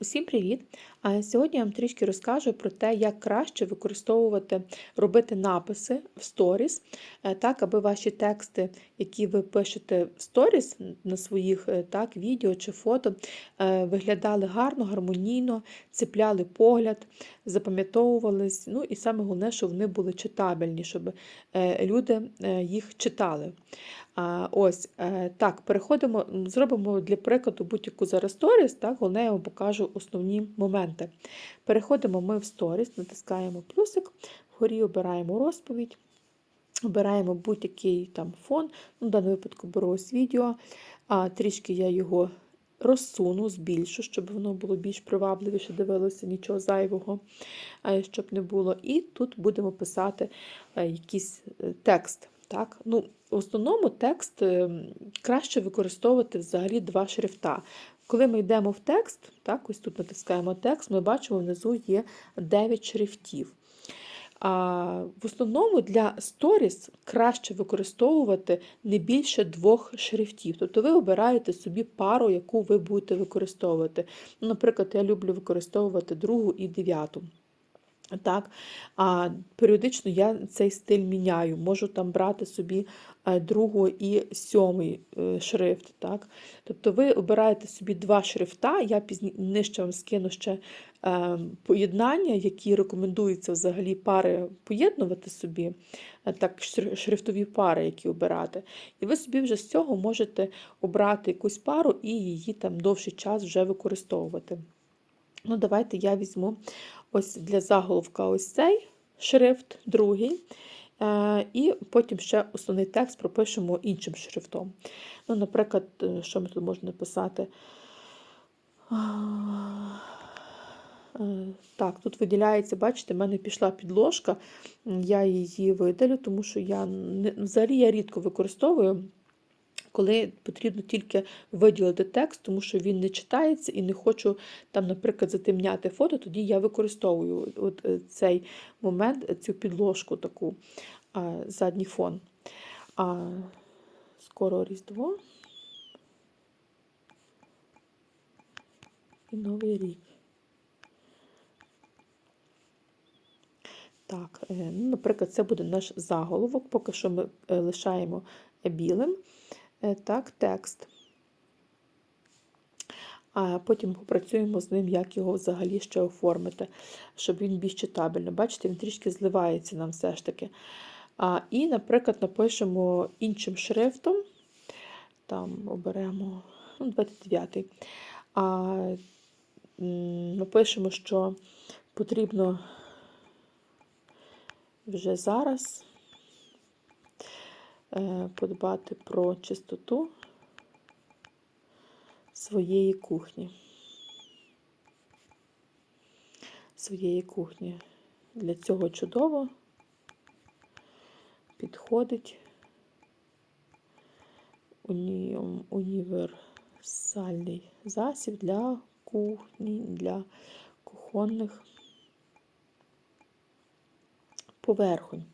Усім привіт! Сьогодні я вам трішки розкажу про те, як краще використовувати, робити написи в сторіс, е, так, аби ваші тексти, які ви пишете в сторіс на своїх е, так, відео чи фото, е, виглядали гарно, гармонійно, цепляли погляд, запам'ятовувались. Ну і саме головне, щоб вони були читабельні, щоб люди їх читали. Ось так, переходимо, зробимо для прикладу будь-яку зараз сторіс, так, головне я вам покажу основні моменти. Переходимо ми в сторіс, натискаємо плюсик, вгорі обираємо розповідь, обираємо будь-який там фон, ну, в даному випадку беру ось відео, а трішки я його розсуну, збільшу, щоб воно було більш привабливіше, дивилося, нічого зайвого, щоб не було. І тут будемо писати якийсь е, текст. Так? Ну, В основному текст ем, краще використовувати взагалі два шрифта. Коли ми йдемо в текст, так, ось тут натискаємо текст, ми бачимо, внизу є 9 шрифтів. А В основному для сторіс краще використовувати не більше двох шрифтів. Тобто ви обираєте собі пару, яку ви будете використовувати. Наприклад, я люблю використовувати другу і дев'яту. Так, а Періодично я цей стиль міняю. Можу там брати собі е, другу і сьомий е, шрифт. Так? Тобто ви обираєте собі два шрифта, я нижче вам скину ще е, поєднання, які рекомендуються взагалі пари поєднувати собі, так, шрифтові пари, які обирати. І ви собі вже з цього можете обрати якусь пару і її там довший час вже використовувати. Ну, Давайте я візьму ось для заголовка ось цей шрифт, другий. Е, і потім ще основний текст пропишемо іншим шрифтом. Ну, Наприклад, е, що ми тут можна написати? Е, так, тут виділяється, бачите, в мене пішла підложка, я її видалю, тому що я взагалі я рідко використовую коли потрібно тільки виділити текст, тому що він не читається і не хочу там, наприклад, затемняти фото, тоді я використовую от е, цей момент, цю підложку таку задній фон. А Скоро Різдво і Новий рік. Так, е, ну, наприклад, це буде наш заголовок, поки що ми е, лишаємо білим. Е, так, текст. А потім попрацюємо з ним, як його взагалі ще оформити, щоб він більш читабельний. Бачите, він трішки зливається нам все ж таки. А, І, наприклад, напишемо іншим шрифтом. Там оберемо ну, 29-й. А напишемо, що потрібно вже зараз подбати про чистоту своєї кухні. Своєї кухні. Для цього чудово підходить універсальний засіб для кухні, для кухонних поверхонь.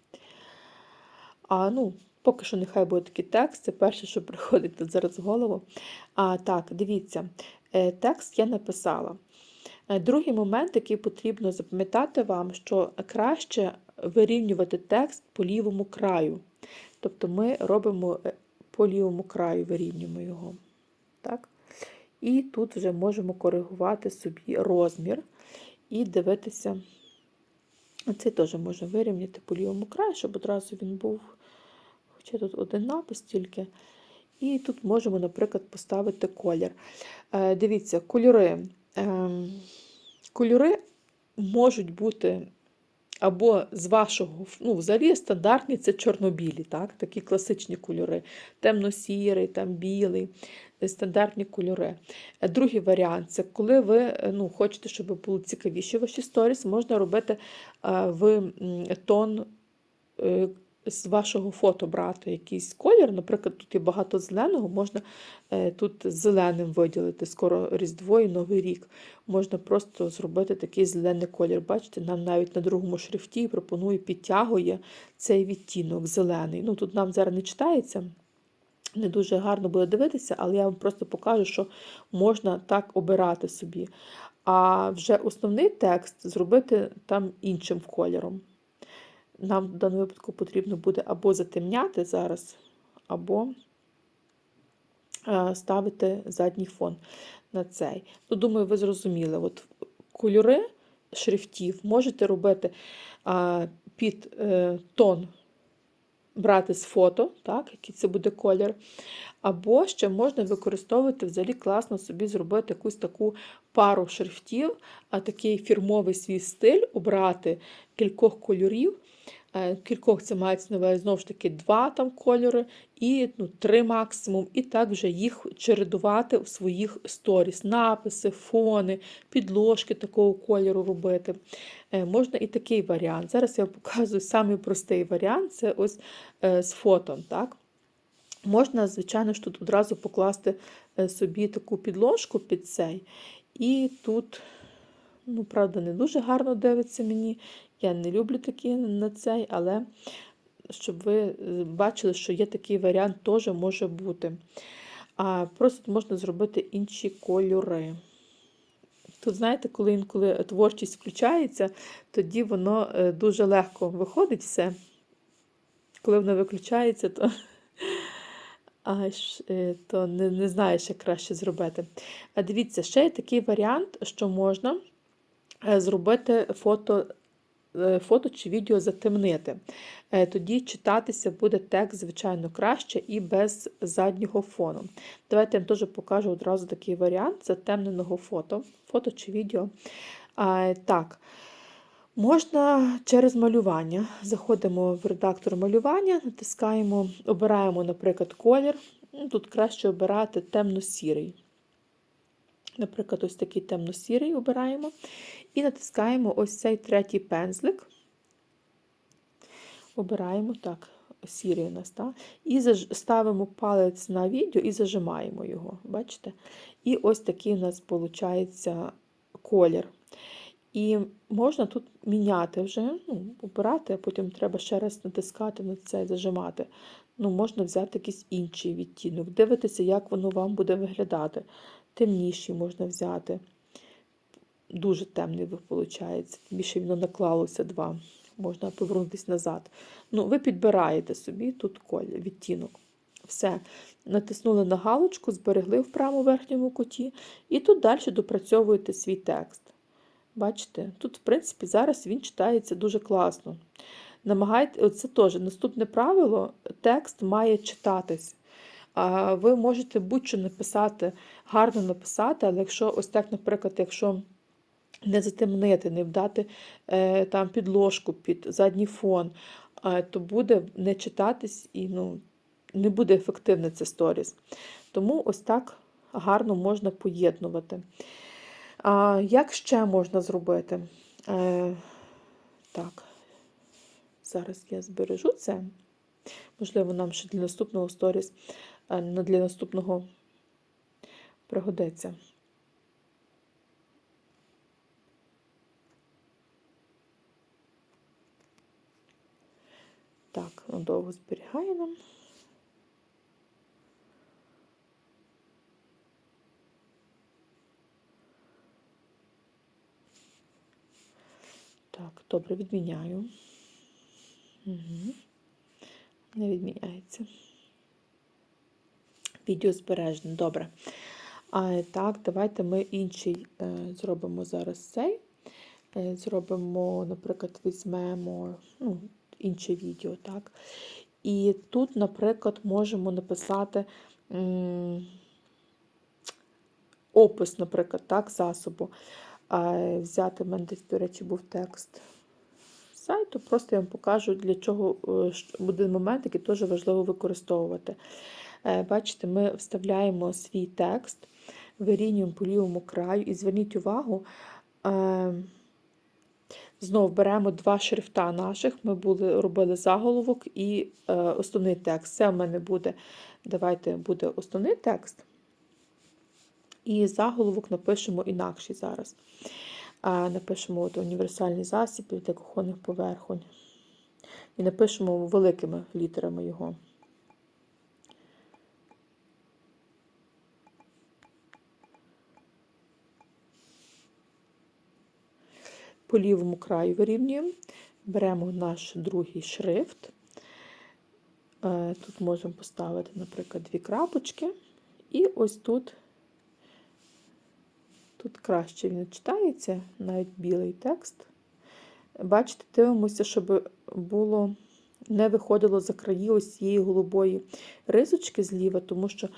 А ну, Поки що нехай буде такий текст, це перше, що приходить тут зараз в голову. А так, дивіться, е, текст я написала. Е, другий момент, який потрібно запам'ятати вам, що краще вирівнювати текст по лівому краю. Тобто ми робимо е, по лівому краю, вирівнюємо його. Так? І тут вже можемо коригувати собі розмір і дивитися. Цей теж можна вирівняти по лівому краю, щоб одразу він був Хоча тут один напис тільки. І тут можемо, наприклад, поставити колір. Е, дивіться, кольори. Ем, кольори можуть бути або з вашого, ну, взагалі стандартні це чорнобілі, так? такі класичні кольори, темно-сірий, там білий, е, стандартні кольори. Е, другий варіант це коли ви ну, хочете, щоб було цікавіші ваші сторіс, можна робити в тон з вашого фото брати якийсь колір. Наприклад, тут є багато зеленого, можна е, тут зеленим виділити, скоро Різдво і Новий рік. Можна просто зробити такий зелений колір. Бачите, нам навіть на другому шрифті пропонує, підтягує цей відтінок зелений. Ну, Тут нам зараз не читається. Не дуже гарно буде дивитися, але я вам просто покажу, що можна так обирати собі. а вже основний текст зробити там іншим кольором. Нам в даному випадку потрібно буде або затемняти зараз, або е, ставити задній фон на цей. Ну, Думаю, ви зрозуміли. От Кольори шрифтів можете робити під е, тон, брати з фото, так, який це буде колір. Або ще можна використовувати взагалі класно собі зробити якусь таку пару шрифтів, а такий фірмовий свій стиль, обрати кількох кольорів. Е, Кількох це мається на увазі, знову ж таки, два там кольори, і ну, три максимум, і так вже їх чередувати у своїх сторіс, написи, фони, підложки такого кольору робити. Е, Можна і такий варіант. Зараз я показую самий простий варіант це ось е, з фото. так? Можна, звичайно ж, тут одразу покласти собі таку підложку під цей. І тут, ну, правда, не дуже гарно дивиться мені. Я не люблю такі на цей, але щоб ви е, бачили, що є такий варіант, теж може бути. А Просто можна зробити інші кольори. Тут, знаєте, коли інколи творчість включається, тоді воно е, дуже легко виходить все. Коли воно виключається, то аж е, то не, не знаєш, як краще зробити. А дивіться, ще є такий варіант, що можна зробити фото. е, Фото чи відео затемнити. Е, Тоді читатися буде текст, звичайно, краще і без заднього фону. Давайте я вам теж покажу одразу такий варіант затемненого фото, фото чи відео. Так, можна через малювання. Заходимо в редактор малювання, натискаємо, обираємо, наприклад, колір. Ну, Тут краще обирати темно-сірий. Наприклад, ось такий темно-сірий обираємо. І натискаємо ось цей третій пензлик. Обираємо так, сірий у нас, так? І ставимо палець на відео і зажимаємо його. Бачите? І ось такий у нас виходить колір. І можна тут міняти вже, ну, обирати, а потім треба ще раз натискати на це зажимати. Ну, Можна взяти якийсь інший відтінок, дивитися, як воно вам буде виглядати. Темніший можна взяти. Дуже темний виходить. Більше воно наклалося два. Можна повернутися назад. Ну, Ви підбираєте собі тут колір, відтінок. Все. Натиснули на галочку, зберегли в правому верхньому куті, і тут далі допрацьовуєте свій текст. Бачите, тут, в принципі, зараз він читається дуже класно. Намагайте, це теж наступне правило: текст має читатись. А ви можете будь-що написати, гарно написати, але якщо ось так, наприклад, якщо не затемнити, не вдати е, там підложку під задній фон, е, то буде не читатись і ну, не буде ефективне це сторіс. Тому ось так гарно можна поєднувати. А, Як ще можна зробити? Е, Так, зараз я збережу це. Можливо, нам ще для наступного сторіс, е, для наступного пригодиться. Довго зберігає нам. Так, добре, відміняю. Угу. Не відміняється. Відео збережне, добре. А, Так, давайте ми інший е, зробимо зараз цей. Е, зробимо, наприклад, візьмемо ну, інше відео. так. І тут, наприклад, можемо написати опис, наприклад, так, засобу. Взяти в мене десь, до речі, був текст сайту. Просто я вам покажу, для чого е, буде момент, який теж важливо використовувати. Е, бачите, ми вставляємо свій текст, вирівнюємо по лівому краю, і зверніть увагу, е, знову беремо два шрифта наших. Ми були, робили заголовок і основний текст. Це в мене буде, давайте буде основний текст. І заголовок напишемо інакший зараз. Напишемо от універсальний засіб для кухонних поверхонь. І напишемо великими літерами його. По лівому краю вирівнюємо, беремо наш другий шрифт. Е, Тут можемо поставити, наприклад, дві крапочки. І ось тут, тут краще він читається, навіть білий текст. Бачите, дивимося, щоб було, не виходило за краї ось цієї голубої рисочки зліва, тому що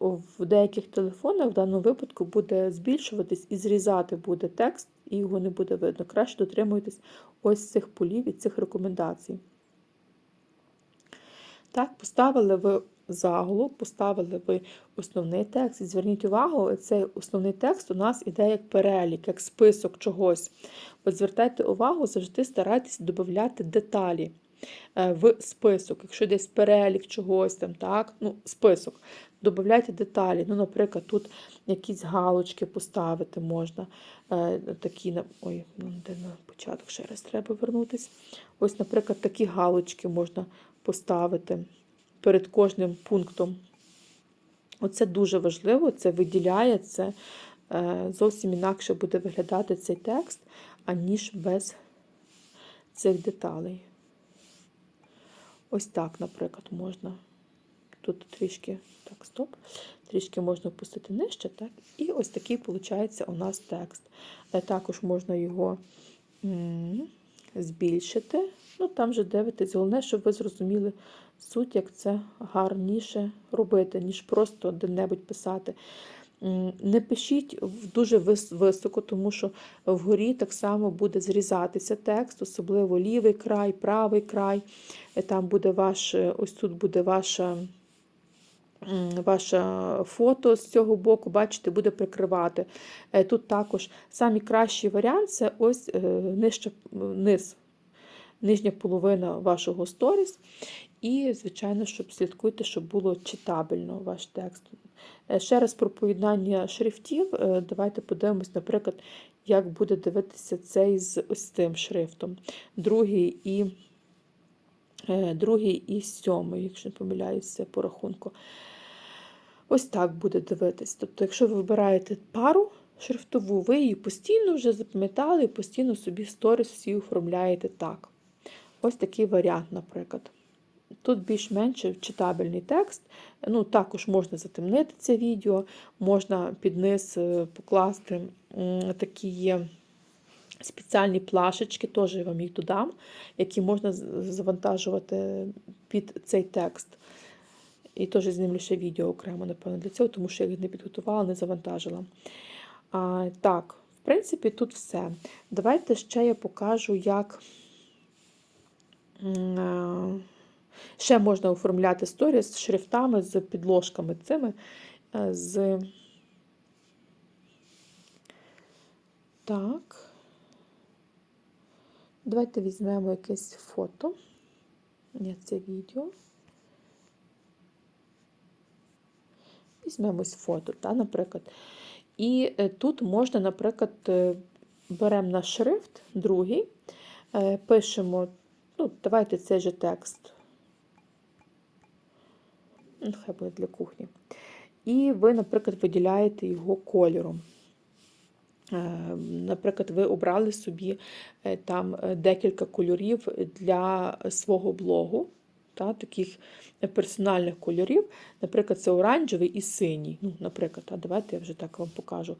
в деяких телефонах в даному випадку буде збільшуватись і зрізати буде текст, і його не буде видно. Краще дотримуйтесь ось цих полів і цих рекомендацій. Так, поставили ви заголовок, поставили ви основний текст. І зверніть увагу, цей основний текст у нас іде як перелік, як список чогось. От звертайте увагу, завжди старайтесь додати деталі в список. Якщо десь перелік чогось там, так, ну, список, додавайте деталі. Ну, Наприклад, тут якісь галочки поставити можна. Е, такі, Ой, ну, де на початок ще раз треба вернутися. Ось, наприклад, такі галочки можна поставити перед кожним пунктом. Оце дуже важливо, це виділяє, це е, зовсім інакше буде виглядати цей текст, аніж без цих деталей. Ось так, наприклад, можна. Тут трішки, так, стоп, трішки можна опустити нижче, так? І ось такий, виходить, у нас текст. Е, Також можна його збільшити. Ну, там же дивитесь. Головне, щоб ви зрозуміли суть, як це гарніше робити, ніж просто де-небудь писати. Не пишіть дуже високо, тому що вгорі так само буде зрізатися текст, особливо лівий край, правий край. Е, Там буде ваш, е, ось тут буде ваша. Ваше фото з цього боку, бачите, буде прикривати. Е, Тут також самий кращий варіант це ось нижче, низ, нижня половина вашого сторіс. І, звичайно, щоб слідкуйте, щоб було читабельно ваш текст. Е, Ще раз про поєднання шрифтів. Е, Давайте подивимось, наприклад, як буде дивитися цей з ось цим шрифтом. Другий і, е, другий і сьомий, якщо не помиляюся по рахунку. Ось так буде дивитись. Тобто, якщо ви вибираєте пару шрифтову, ви її постійно вже запам'ятали і постійно собі сторіс всі оформляєте так. Ось такий варіант, наприклад. Тут більш-менш читабельний текст. Ну, Також можна затемнити це відео, можна під низ е, покласти такі спеціальні плашечки, теж я вам їх додам, які можна завантажувати під цей текст. І теж знімлю ще відео окремо, напевно, для цього, тому що я їх не підготувала, не завантажила. А, так, в принципі, тут все. Давайте ще я покажу, як. Ще можна оформляти сторіс з шрифтами, з підложками цими. е, З... Так. Давайте візьмемо якесь фото. Ні, це відео. Візьмемо ось фото, та, наприклад. І е, тут можна, наприклад, е, беремо наш шрифт, другий, пишемо, ну, давайте цей же текст. Ну, Хай буде для кухні. І ви, наприклад, виділяєте його кольором. Е, Наприклад, ви обрали собі е, там е, декілька кольорів для свого блогу, та, таких персональних кольорів. Наприклад, це оранжевий і синій. Ну, Наприклад, а давайте я вже так вам покажу.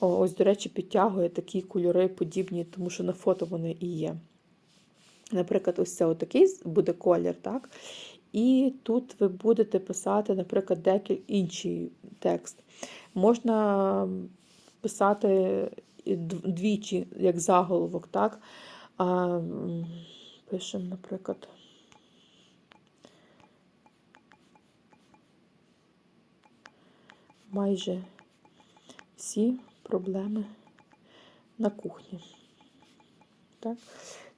Ось, до речі, підтягує такі кольори подібні, тому що на фото вони і є. Наприклад, ось це отакий буде колір, так? І тут ви будете писати, наприклад, декіль інший текст. Можна писати двічі, як заголовок, так? А, пишемо, наприклад. Майже всі проблеми на кухні. Так,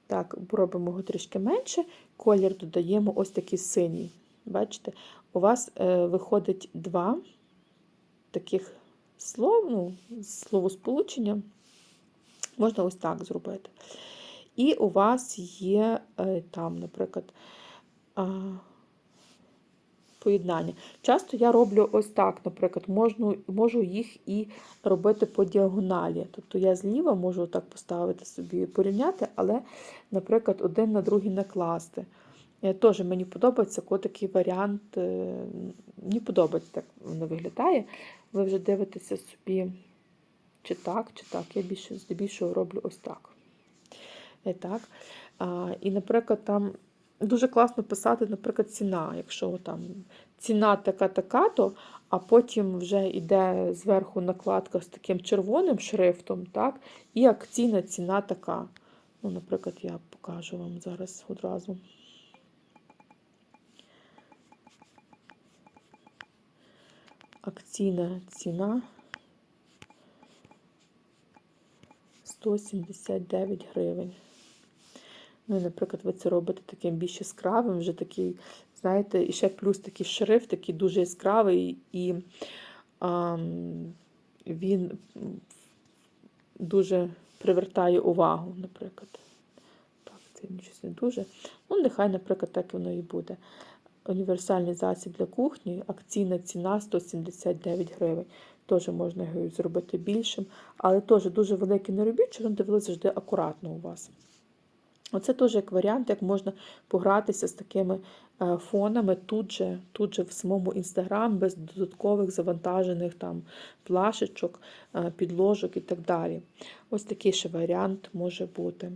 так робимо його трішки менше. Колір додаємо ось такий синій. Бачите, у вас е, виходить два таких слов, ну, словосполучення. Можна ось так зробити. І у вас є е, там, наприклад, а, поєднання. Часто я роблю ось так, наприклад, можу, можу їх і робити по діагоналі. Тобто я зліва можу так поставити собі, порівняти, але, наприклад, один на другий накласти. Е, Теж мені подобається коли такий варіант. е, Мені подобається, так воно виглядає. Ви вже дивитеся собі, чи так, чи так. Я більше здебільшого роблю ось так. Е, так. І, наприклад, там дуже класно писати, наприклад, ціна. Якщо там ціна така-така, то а потім вже йде зверху накладка з таким червоним шрифтом, так, і акційна ціна така. Ну, наприклад, я покажу вам зараз одразу. Акційна ціна 179 гривень. Ну, наприклад, ви це робите таким більш яскравим, вже такий, знаєте, і ще плюс такий шрифт, такий дуже яскравий, і а, він дуже привертає увагу, наприклад. Так, це щось не дуже. Ну, нехай, наприклад, так воно і буде. Універсальний засіб для кухні, акційна ціна 179 гривень. Теж можна зробити більшим, але теж дуже великий не робіть, щоб воно дивилося завжди акуратно у вас. Оце теж як варіант, як можна погратися з такими е, фонами тут же, тут же в самому інстаграм, без додаткових завантажених там плашечок, е, підложок і так далі. Ось такий ще варіант може бути.